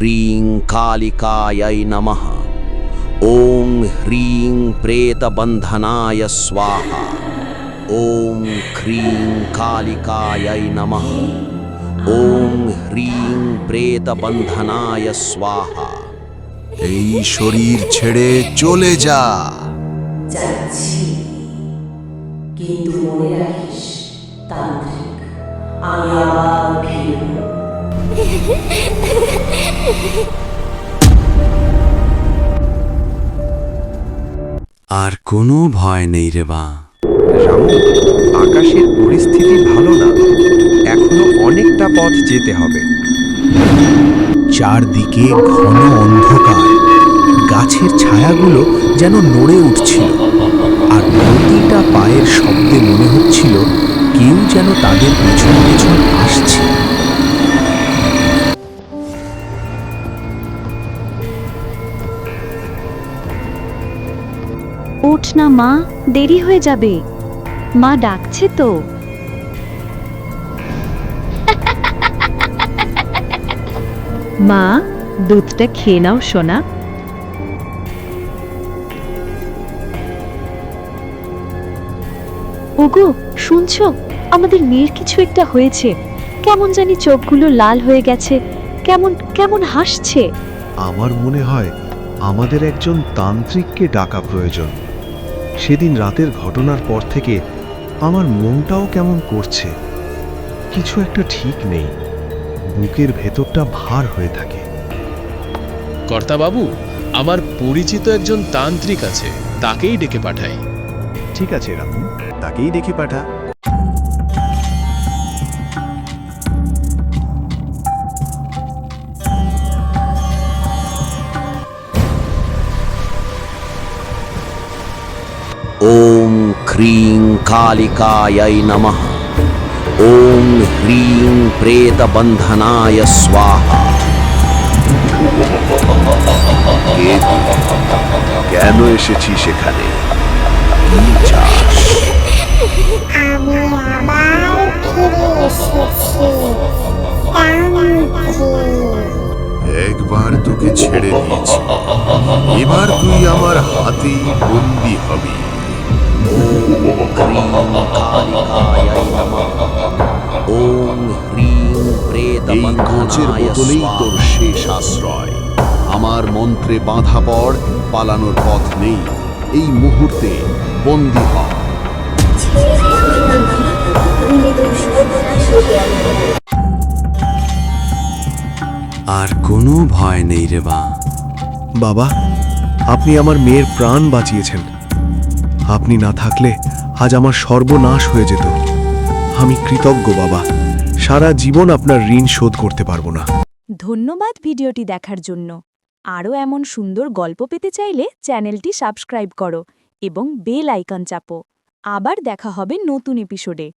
ह्रीं कालिकायै नमः। ॐ ह्रीं प्रेतबन्धनाय स्वाहा। ॐ ह्रीं कालिकायै नमः। ॐ ह्रीं প্রেতবন্ধনায় স্বাহা এই শরীর ছেড়ে চলে যা। যাচ্ছি। কিন্তু মনে রাখি আর কোনো ভয় নেই রে বা রামু আকাশের পরিস্থিতি ভালো না। এখনও অনেকটা পথ যেতে হবে। চারদিকে ঘন অন্ধকার। গাছের ছায়াগুলো যেন নড়ে উঠছিল। আর প্রতিটা পায়ের শব্দে মনে হচ্ছিল কেউ যেন তাদের পেছন পেছন ওঠ না মা দেরি হয়ে যাবে। মা ডাকছে তো। মা দুধটা খেয়ে নাও সোনা। ওগো শুনছো? আমাদের মেয়ের কিছু একটা হয়েছে। কেমন জানি চোখগুলো লাল হয়ে গেছে। কেমন কেমন হাসছে। আমার মনে হয় আমাদের একজন তান্ত্রিককে ডাকা প্রয়োজন। সেদিন রাতের ঘটনার পর থেকে আমার মনটাও কেমন করছে। কিছু একটা ঠিক নেই। বুকের ভেতরটা ভার হয়ে থাকে। কর্তাবাবু আমার পরিচিত একজন তান্ত্রিক আছে তাকেই ডেকে পাঠাই। ঠিক আছে রামু তাকেই ডেকে পাঠা। ह्रीं कालिकायै नमः। ॐ ह्रीं प्रेतबन्धनाय स्वाहा। কেন এসেছি সেখানে? কি চাস? আমি আবার ফিরে এসেছি। একবার তোকে ছেড়ে দিয়েছি। এবার তুই আমার হাতেই বন্দি হবি। বোতলেই তোর শেষ আশ্রয়। আমার মন্ত্রে বাঁধা পড়, পালানোর পথ নেই। এই মুহূর্তে বন্দী হ। আর কোনো ভয় নেই রে বা বাবা, আপনি আমার মেয়ের প্রাণ বাঁচিয়েছেন। আপনি না থাকলে আজ আমার সর্বনাশ হয়ে যেত। আমি কৃতজ্ঞ, বাবা। সারা জীবন আপনার ঋণ শোধ করতে পারব না। ধন্যবাদ ভিডিওটি দেখার জন্য। আরও এমন সুন্দর গল্প পেতে চাইলে চ্যানেলটি সাবস্ক্রাইব করো এবং বেল আইকন চাপো। আবার দেখা হবে নতুন এপিসোডে।